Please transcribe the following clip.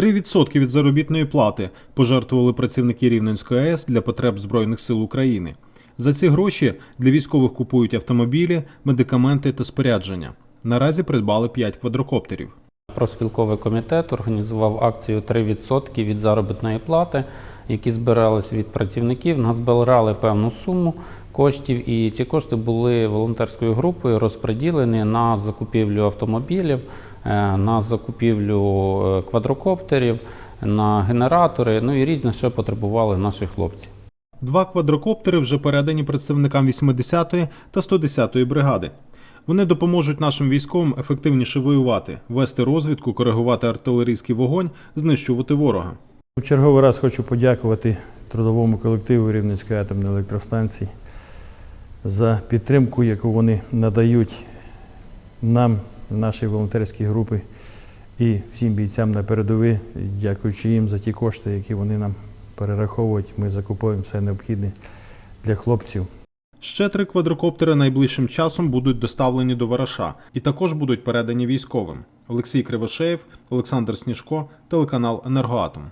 3% від заробітної плати пожертвували працівники Рівненської АЕС для потреб Збройних сил України. За ці гроші для військових купують автомобілі, медикаменти та спорядження. Наразі придбали 5 квадрокоптерів. Профспілковий комітет організував акцію 3% від заробітної плати, які збирались від працівників. Назбирали певну суму коштів, і ці кошти були волонтерською групою розподілені на закупівлю автомобілів, е, на закупівлю е, квадрокоптерів, на генератори, ну і різне, що потребували наші хлопці. Два квадрокоптери вже передані представникам 80-ї та 110-ї бригади. Вони допоможуть нашим військовим ефективніше воювати, вести розвідку, коригувати артилерійський вогонь, знищувати ворога. В черговий раз хочу подякувати трудовому колективу Рівненської атомної електростанції за підтримку, яку вони надають нам, нашій волонтерській групі і всім бійцям на передові, дякуючи їм за ті кошти, які вони нам перераховують. Ми закуповуємо все необхідне для хлопців. Ще три квадрокоптери найближчим часом будуть доставлені до Вараша і також будуть передані військовим. Олексій Кривошеєв, Олександр Сніжко, телеканал Енергоатом.